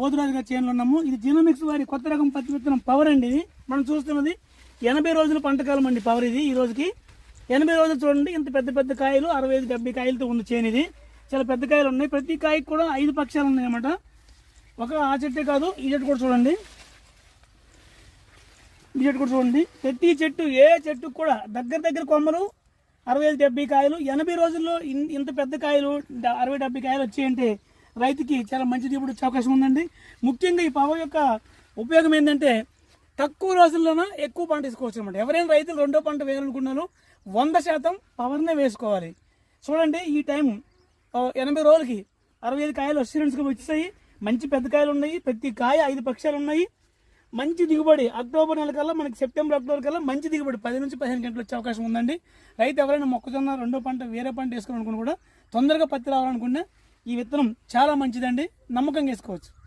పోతురాజు గారి చేనులో ఉన్నాము. ఇది జినోమిక్స్ వారి కొత్త రకం పత్తి విత్తనం పవర్ అండి ఇది. మనం చూస్తున్నది ఎనభై రోజుల పంటకాలం అండి పవర్ ఇది ఈ రోజుకి. ఎనభై రోజులు చూడండి ఇంత పెద్ద పెద్ద కాయలు అరవై ఐదు డెబ్బై కాయలతో ఉంది చేను ఇది. చాలా పెద్ద కాయలు ఉన్నాయి. ప్రతి కాయకి కూడా ఐదు పక్షాలు ఉన్నాయన్నమాట ఒక ఆ చెట్టే కాదు ఈ చెట్టు కూడా చూడండి. ఈ చెట్టు కూడా చూడండి. ప్రతి చెట్టు ఏ చెట్టు కూడా దగ్గర దగ్గర కొమ్మలు అరవై ఐదు డెబ్బై కాయలు ఎనభై రోజుల్లో ఇన్- ఇంత పెద్ద కాయలు అరవై డెబ్బై కాయలు వచ్చాయంటే రైతుకి చాలా మంచి దిగుబడి వచ్చే అవకాశం ఉందండి. ముఖ్యంగా ఈ పవర్ యొక్క ఉపయోగం ఏంటంటే తక్కువ రోజుల్లోనే ఎక్కువ పంట వేసుకోవచ్చు అనమాట ఎవరైనా రైతులు రెండో పంట వేయాలనుకున్నారో వంద శాతం పవర్నే వేసుకోవాలి. చూడండి ఈ టైం ఎనభై రోజులకి అరవై ఐదు కాయలు అస్యూరెన్స్గా వచ్చేసాయి. మంచి పెద్ద కాయలు ఉన్నాయి. ప్రతి కాయ ఐదు పక్షాలు ఉన్నాయి. మంచి దిగుబడి అక్టోబర్ నెల కల్లా మనకి సెప్టెంబర్ అక్టోబర్ కల్లా మంచి దిగుబడి పది నుంచి పదిహేను గంటలు వచ్చే అవకాశం ఉందండి. రైతు ఎవరైనా మొక్కజొన్న రెండో పంట వేరే పంట వేసుకోవాలనుకున్నా కూడా తొందరగా పత్తి రావాలనుకున్నా ఈ విత్తనం చాలా మంచిదండి. నమ్మకంగా వేసుకోవచ్చు